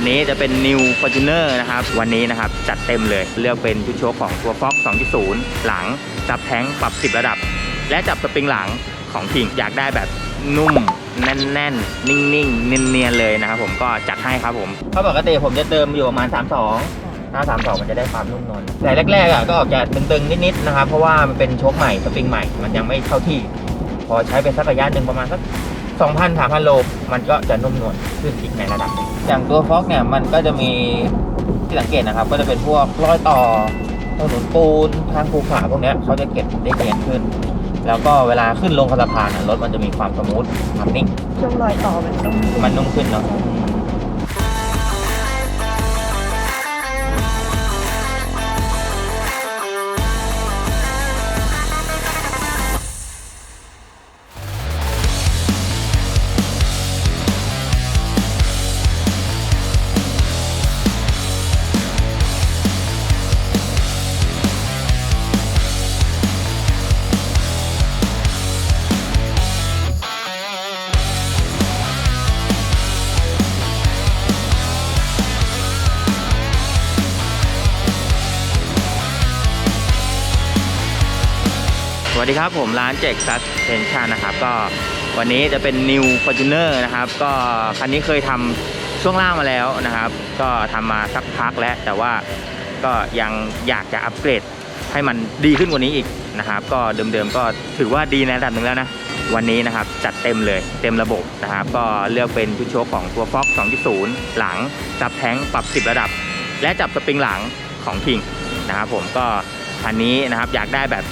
วันนี้จะเป็น New Fortuner นะครับ วันนี้นะครับจัดเต็มเลยเลือกเป็นชุดโชคของตัว Fox 2.0 หลังจับแท้งปรับ 10 ระดับ และจับสปริงหลังของทิงอยากได้แบบนุ่มแน่นๆ นิ่งๆ เนียนๆ เลยนะครับผมก็จัดให้ครับผมเพราะปกติผมจะเติมอยู่ประมาณ 32ถ้า32มันจะได้ความนุ่มนวลแต่แรกๆอะก็ออกจะตึงๆ นิดๆ นะครับ เพราะว่ามันเป็นโชคใหม่ สปริงใหม่ มันยังไม่เข้าที่ พอใช้ไปสักระยะหนึ่งประมาณสัก 2,000 3,000 โล มันก็จะนุ่มนวลขึ้นอีกในระดับหนึ่งอย่างตัวฟ็อกเนี่ยมันก็จะมีที่สังเกตนะครับ ก็จะเป็นพวกรอยต่อถนนปูนทางภูเขาพวกเนี้ยเขาจะเก็บได้เนียนขึ้น แล้วก็เวลาขึ้นลงสะพานอะรถมันจะมีความสมูทความนิ่ง ช่วงรอยต่อมันต้องมันนุ่มขึ้นเนาะ วัสดีครับผมร้านเจ k ซัสเทนชันนะครับ ก็วันนี้จะเป็น New Fortuner นะครับ ก็คันนี้เคยทำช่วงล่างมาแล้วนะครับ ก็ทำมาสักพักแล้ว แต่ว่าก็ยังอยากจะอัปเกรดให้มันดีขึ้นกว่านี้อีกนะครับ ก็เดิมๆก็ถือว่าดีในระดับหนึ่งแล้วนะวันนี้นะครับจัดเต็มเลยเต็มระบบนะครับ ก็เลือกเป็นชุดโชคของตัว Fox 2.0 หลังจับแท้งปรับ 10 ระดับ และจับสปริงหลังของ King นะครับผมก็คันนี้นะครับอยากได้แบบ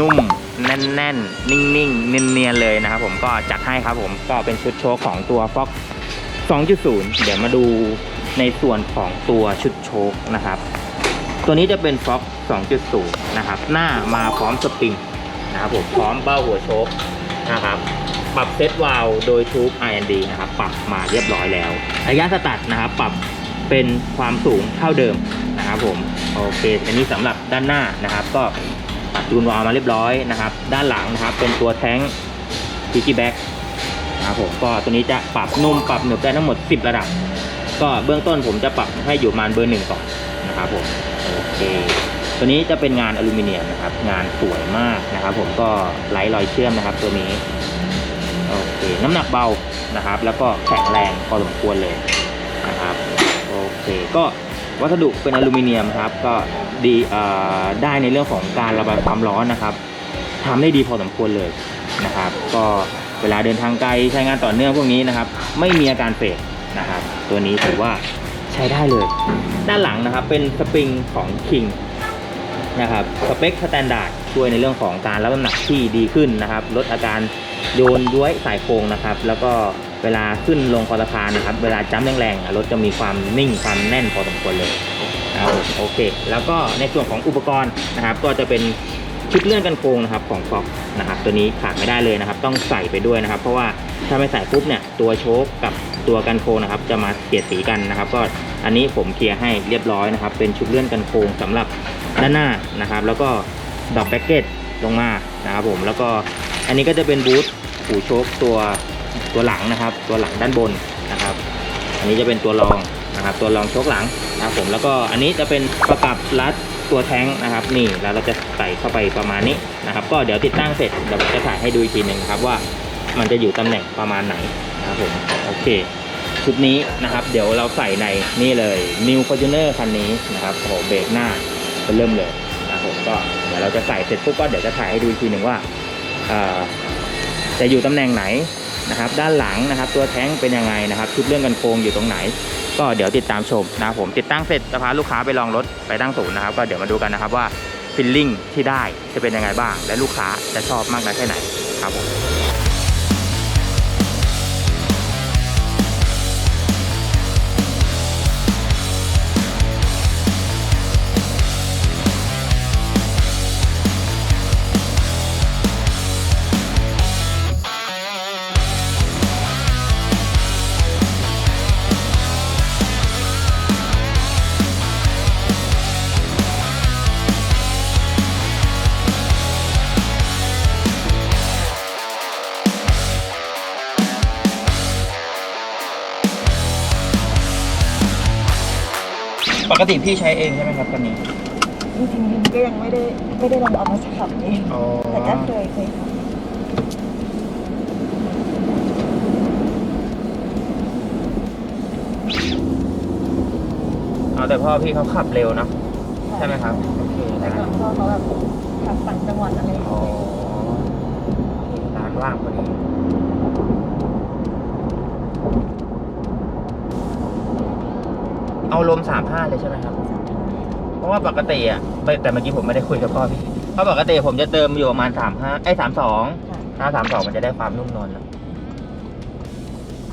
นุ่ม แน่นๆ นิ่งๆ เนียนๆ เลยนะครับผมก็จัดให้ครับผมก็เป็นชุดโชคของตัว Fox 2.0 เดี๋ยวมาดูในส่วนของตัวชุดโชคนะครับ ตัวนี้จะเป็น Fox 2.0 นะครับ หน้ามาพร้อมสปริงนะครับผมพร้อมเบ้าหัวโชคนะครับปรับเซตวาลโดยทูบ R&D นะครับ ปรับมาเรียบร้อยแล้วระยะสตาร์ทนะครับ ปรับเป็นความสูงเท่าเดิมนะครับผม โอเค อันนี้สำหรับด้านหน้านะครับ ก็ จูนวาลมาเรียบร้อยนะครับ ด้านหลังนะครับ เป็นตัวแท้งพิกี้แบ็กนะครับผมก็ตัวนี้จะปรับนุ่มปรับหนึบได้ทั้งหมด 10 ระดับ ก็เบื้องต้นผมจะปรับให้อยู่ประมาเบอร์หนึ่งก่อนนะครับผมโอเคตัวนี้จะเป็นงานอลูมิเนียมนะครับ งานสวยมากนะครับ ผมก็ไร้รอยเชื่อมนะครับ ตัวนี้โอเคน้ำหนักเบานะครับ แล้วก็แข็งแรงพอสมควรเลยนะครับโอเคก็วัสดุเป็นอลูมิเนียมครับ ก็ ดีได้ในเรื่องของการระบายความร้อนนะครับทำได้ดีพอสมควรเลยนะครับ ก็เวลาเดินทางไกลใช้งานต่อเนื่องพวกนี้นะครับ ไม่มีอาการเฟดนะครับ ตัวนี้ถือว่าใช้ได้เลย ด้านหลังนะครับเป็นสปริงของ King นะครับสเปคสแตนดาร์ดช่วยในเรื่องของการรับน้ำหนักที่ดีขึ้นนะครับ ลดอาการโยนย้วยสายโค้งนะครับ แล้วก็เวลาขึ้นลงคอสะพานนะครับ เวลาจ้ำแรงๆรถจะมีความนิ่งความแน่นพอสมควรเลย นะครับผมโอเค แล้วก็ในส่วนของอุปกรณ์นะครับก็จะเป็นชุดเลื่อนกันโค้งนะครับของ Fox นะครับตัวนี้ขาดไม่ได้เลยนะครับ ต้องใส่ไปด้วยนะครับ เพราะว่าถ้าไม่ใส่ปุ๊บเนี่ยตัวโชคกับตัวกันโค้งนะครับ จะมาเสียดสีกันนะครับ ก็อันนี้ผมเคลียร์ให้เรียบร้อยนะครับ เป็นชุดเลื่อนกันโค้งสำหรับด้านหน้านะครับ แล้วก็ดอกแพ็กเกจลงมานะครับผมแล้วก็อันนี้ก็จะเป็นบูทหูโชคตัวตัวหลังนะครับ ตัวหลังด้านบนนะครับ อันนี้จะเป็นตัวรอง นะครับตัวรองโชคหลังนะครับผมแล้วก็อันนี้จะเป็นประกับรัดตัวแท้งนะครับนี่แล้วเราจะใส่เข้าไปประมาณนี้นะครับก็เดี๋ยวติดตั้งเสร็จเดี๋ยวผมจะถ่ายให้ดูอีกทีหนึ่งครับว่ามันจะอยู่ตำแหน่งประมาณไหนนะครับผมโอเคชุดนี้นะครับ เดี๋ยวเราใส่ในนี่เลย New Fortuner คันนี้นะครับโอ้โหเบรกหน้าเป็นเริ่มเลยนะครับผมก็เดี๋ยวเราจะใส่เสร็จปุ๊บก็เดี๋ยวจะถ่ายให้ดูอีกทีหนึ่งว่าจะอยู่ตำแหน่งไหนนะครับ ด้านหลังนะครับ ตัวแท้งเป็นยังไงนะครับ ชุดเรื่องกันโครงอยู่ตรงไหน ก็เดี๋ยวติดตามชมนะผมติดตั้งเสร็จจะพาลูกค้าไปลองรถไปตั้งศูนย์นะครับก็เดี๋ยวมาดูกันนะครับว่าฟิลลิ่งที่ได้จะเป็นยังไงบ้าง และลูกค้าจะชอบมากน้อยแค่ไหนครับผม ปกติพี่ใช้เองใช่ไหมครับคันนี้จริงๆบินก็ยังไม่ได้ไม่ได้ลองเอามาขับเองอ๋อแต่ก็เคยเคยขับเอาแต่พ่อพี่เขาขับเร็วเนอะใช่ไหมครับโอเคแต่นะก่อนพ่อเขาแบบขับต่างจังหวัดอะไรอย่างอ๋อเงี้ยร้านว่างพอดี เอาลมสามห้าเลยใช่ไหมครับ เพราะว่าปกติอะไปแต่เมื่อกี้ผมไม่ได้คุยกับพ่อพี่เพราะปกติผมจะเติมอยู่ประมาณสามห้าไอ้สามสองค่ะถ้าสามสองมันจะได้ความนุ่มนวลนะ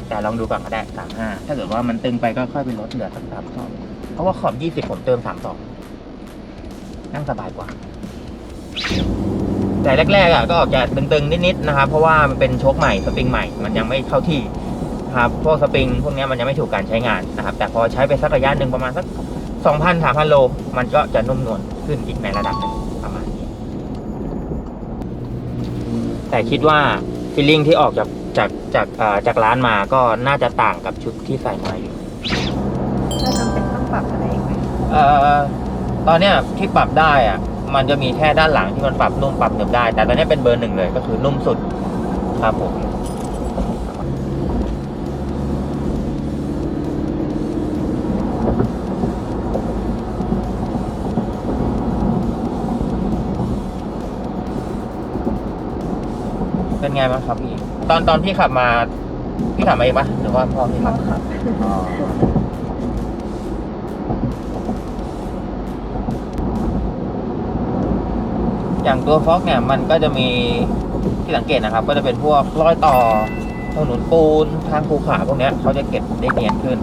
แต่ลองดูก่อนก็ได้สามห้าถ้าเกิดว่ามันตึงไปก็ค่อยไปลดเหลือสักสามสองเพราะว่าขอบยี่สิบผมเติมสามสองนั่งสบายกว่า แต่แรกๆอะก็ออกจะตึงๆนิดๆนะครับ เพราะว่ามันเป็นโชคใหม่สปริงใหม่ มันยังไม่เข้าที่นะ ครับพวกสปริงพวกเนี้ยมันยังไม่ถูกการใช้งานนะครับ แต่พอใช้ไปสักระยะหนึ่งประมาณสักสองพันสามพันโล มันก็จะนุ่มนวลขึ้นอีกในระดับหนึ่งประมาณนี้ แต่คิดว่าฟีลลิ่งที่ออกจากจากจากเอ่อจากร้านมาก็น่าจะต่างกับชุดที่ใส่มาอยู่ถ้าจำเป็นต้องปรับอะไรอีกไหมเอ่อตอนเนี้ยที่ปรับได้อะมันจะมีแค่ด้านหลังที่มันปรับนุ่มปรับหนึบได้ แต่ตอนเนี้ยเป็นเบอร์หนึ่งเลยก็คือนุ่มสุดครับผม ไงบ้างครับพี่ตอนตอนพี่ขับมา พี่ขับมาเองปะหรือว่าพ่อพี่ขัอบขับอย่างตัวฟ็อกเนี่ยมันก็จะมีที่สังเกตนะครับ ก็จะเป็นพวกรอยต่อถนนปูนทางภูเขาพวกเนี้ยเขาจะเก็บได้เนียนขึ้น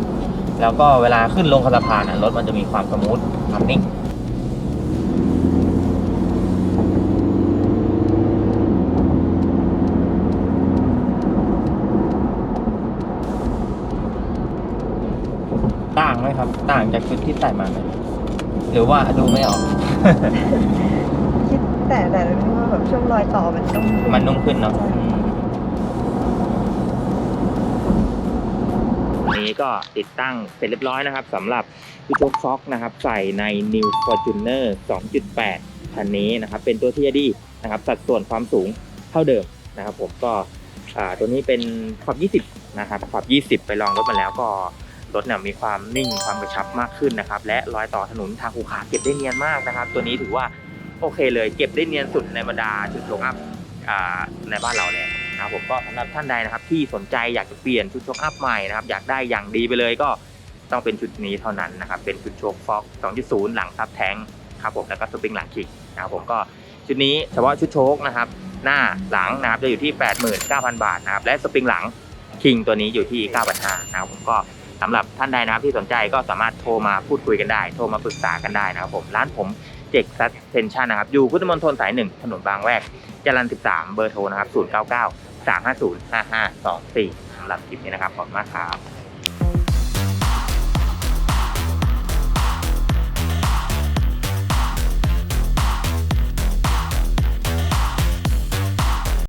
แล้วก็เวลาขึ้นลงสะพานรถมันจะมีความสมูทความนิ่งต่างไหมครับ ต่างจากชุดที่ใส่มาไหมหรือว่าดูไม่ออก คิดแต่แต่รู้ว่าแบบช่วงรอยต่อมันต้องมันนุ่มขึ้นเนาะใช่วันนี้ก็ติดตั้งเสร็จเรียบร้อยนะครับสำหรับพี่โจ๊กฟ็อกนะครับ ใส่ใน New Fortuner 2.8 คันนี้นะครับ เป็นตัวที่ดีนะครับ สัดส่วนความสูงเท่าเดิมนะครับ ผมก็อ่าตัวนี้เป็นขอบ 20 นะครับขอบ 20 ไปลองรถมาแล้วก็ รถเนี่ยมีความนิ่งความกระชับมากขึ้นนะครับ และรอยต่อถนนทางภูเขาเก็บได้เนียนมากนะครับ ตัวนี้ถือว่าโอเคเลยเก็บได้เนียนสุดในบรรดาชุดโชคอัพในบ้านเราเลยนะครับผมก็สำหรับท่านใดนะครับ ที่สนใจอยากจะเปลี่ยนชุดโชคอัพใหม่นะครับอยากได้อย่างดีไปเลยก็ต้องเป็นชุดนี้เท่านั้นนะครับ เป็นชุดโชคฟ็อก 2.0 หลังซับแทงครับผมแล้วก็สปริงหลังคิกนะครับผมก็ชุดนี้เฉพาะชุดโชคนะครับ หน้าหลังนะครับจะอยู่ที่ 89,000 บาทนะครับและสปริงหลังคิงตัวนี้อยู่ที่ 9,500นะครับผมก็ สำหรับท่านใดนะครับที่สนใจก็สามารถโทรมาพูดคุยกันได้ โทรมาปรึกษากันได้นะครับผมร้านผมเจกซัสเซนชั่นนะครับอยู่พุทธมณฑลสายหนึ่งถนนบางแวกจรัญ13 เบอร์โทรนะครับ099 350 5524สำหรับคลิปนี้นะครับขอบคุณมากครับ